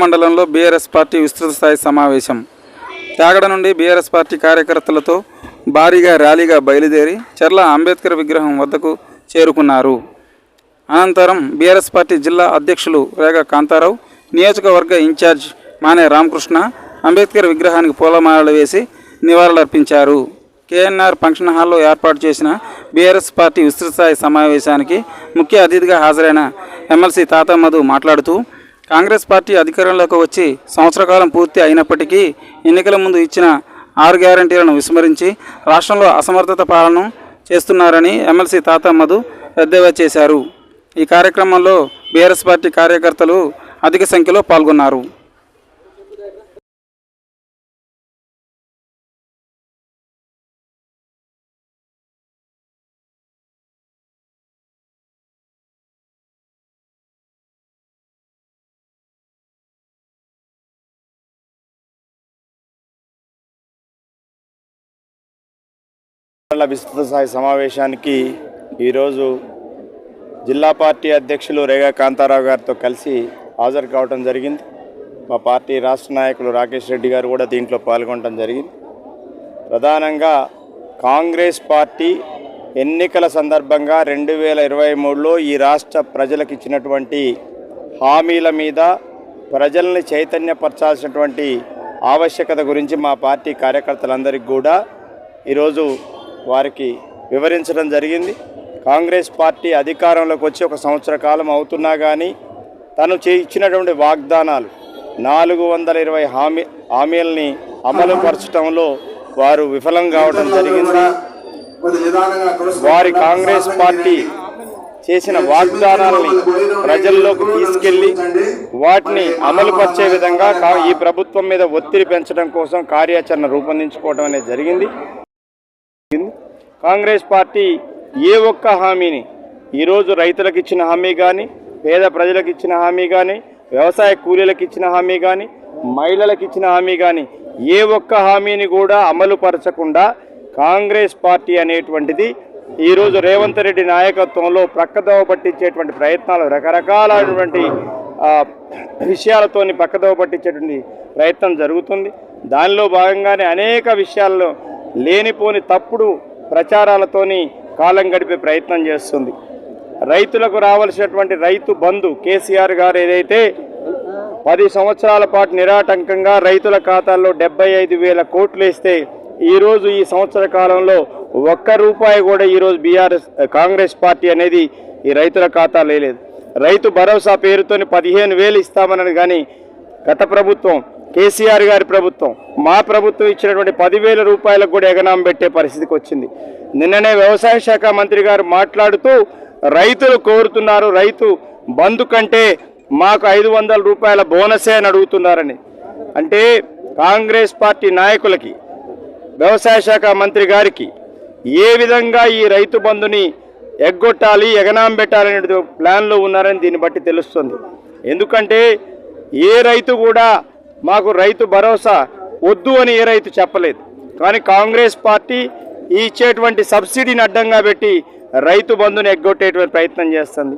మండలంలో BRS party విస్తృత స్థాయి సమావేశం. త్యాగడ నుండి బీఆర్ఎస్ పార్టీ కార్యకర్తలతో భారీగా ర్యాలీగా బయలుదేరి చర్ల అంబేద్కర్ విగ్రహం వద్దకు చేరుకున్నారు. అనంతరం బీఆర్ఎస్ పార్టీ జిల్లా అధ్యక్షులు రేగ కాంతారావు నియోజకవర్గ ఇన్ఛార్జ్ మానే రామకృష్ణ అంబేద్కర్ విగ్రహానికి పూలమాలలు వేసి నివాళులర్పించారు. కేఎన్ఆర్ ఫంక్షన్ హాల్లో ఏర్పాటు చేసిన బీఆర్ఎస్ పార్టీ విస్తృత స్థాయి సమావేశానికి ముఖ్య అతిథిగా హాజరైన ఎమ్మెల్సీ తాత మధు మాట్లాడుతూ కాంగ్రెస్ పార్టీ అధికారంలోకి వచ్చి సంవత్సరకాలం పూర్తి అయినప్పటికీ ఎన్నికల ముందు ఇచ్చిన ఆరు గ్యారంటీలను విస్మరించి రాష్ట్రంలో అసమర్థత పాలన చేస్తున్నారని ఎమ్మెల్సీ తాత మధు ఎద్దేవా చేశారు. ఈ కార్యక్రమంలో బీఆర్ఎస్ పార్టీ కార్యకర్తలు అధిక సంఖ్యలో పాల్గొన్నారు. విస్తృత స్థాయి సమావేశానికి ఈరోజు జిల్లా పార్టీ అధ్యక్షులు రేగా కాంతారావు గారితో కలిసి హాజరు కావడం జరిగింది. మా పార్టీ రాష్ట్ర నాయకులు రాకేష్ రెడ్డి గారు కూడా దీంట్లో పాల్గొనడం జరిగింది. ప్రధానంగా కాంగ్రెస్ పార్టీ ఎన్నికల సందర్భంగా రెండు వేల ఇరవై మూడులో ఈ రాష్ట్ర ప్రజలకు ఇచ్చినటువంటి హామీల మీద ప్రజల్ని చైతన్యపరచాల్సినటువంటి ఆవశ్యకత గురించి మా పార్టీ కార్యకర్తలందరికీ కూడా ఈరోజు వారికి వివరించడం జరిగింది. కాంగ్రెస్ పార్టీ అధికారంలోకి వచ్చి ఒక సంవత్సర కాలం అవుతున్నా కానీ తను చే ఇచ్చినటువంటి వాగ్దానాలు నాలుగు వందల ఇరవై హామీ హామీలని అమలుపరచడంలో వారు విఫలం కావడం జరిగింది. వారి కాంగ్రెస్ పార్టీ చేసిన వాగ్దానాలని ప్రజల్లోకి తీసుకెళ్ళి వాటిని అమలుపరిచే విధంగా ఈ ప్రభుత్వం మీద ఒత్తిడి పెంచడం కోసం కార్యాచరణ రూపొందించుకోవడం అనేది జరిగింది. కాంగ్రెస్ పార్టీ ఏ ఒక్క హామీని ఈరోజు రైతులకు ఇచ్చిన హామీ కానీ పేద ప్రజలకు ఇచ్చిన హామీ కానీ వ్యవసాయ కూలీలకు ఇచ్చిన హామీ కానీ మహిళలకు ఇచ్చిన హామీ కానీ ఏ ఒక్క హామీని కూడా అమలు పరచకుండా కాంగ్రెస్ పార్టీ అనేటువంటిది ఈరోజు రేవంత్ రెడ్డి నాయకత్వంలో ప్రక్కదోవ పట్టించేటువంటి ప్రయత్నాలు రకరకాలైనటువంటి విషయాలతోని పక్కదోవ పట్టించేటువంటి ప్రయత్నం జరుగుతుంది. దానిలో భాగంగానే అనేక విషయాల్లో లేనిపోని తప్పుడు ప్రచారాలతోని కాలం గడిపే ప్రయత్నం చేస్తుంది. రైతులకు రావాల్సినటువంటి రైతు బంధు కేసీఆర్ గారు ఏదైతే పది సంవత్సరాల పాటు నిరాటంకంగా రైతుల ఖాతాల్లో డెబ్బై ఐదు వేల కోట్లు వేస్తే ఈరోజు ఈ సంవత్సర కాలంలో ఒక్క రూపాయి కూడా ఈరోజు బీఆర్ఎస్ కాంగ్రెస్ పార్టీ అనేది ఈ రైతుల ఖాతాలో లేదు రైతు భరోసా పేరుతోని పదిహేను వేలు ఇస్తామన్నది కానీ గత ప్రభుత్వం కేసీఆర్ గారి ప్రభుత్వం. మా ప్రభుత్వం ఇచ్చినటువంటి పదివేల రూపాయలకు కూడా ఎగనాం పెట్టే పరిస్థితికి వచ్చింది. నిన్ననే వ్యవసాయ శాఖ మంత్రి గారు మాట్లాడుతూ రైతులు కోరుతున్నారు రైతు బంధు కంటే మాకు ఐదు వందల రూపాయల బోనసే అని అడుగుతున్నారని. అంటే కాంగ్రెస్ పార్టీ నాయకులకి వ్యవసాయ శాఖ మంత్రి గారికి ఏ విధంగా ఈ రైతు బంధుని ఎగ్గొట్టాలి ఎగనాం పెట్టాలనే ప్లాన్లో ఉన్నారని దీన్ని బట్టి తెలుస్తుంది. ఎందుకంటే ఏ రైతు కూడా మాకు రైతు భరోసా వద్దు అని ఏ రైతు చెప్పలేదు. కానీ కాంగ్రెస్ పార్టీ ఈ ఇచ్చేటువంటి సబ్సిడీని అడ్డంగా పెట్టి రైతు బంధుని ఎగ్గొట్టేటువంటి ప్రయత్నం చేస్తుంది.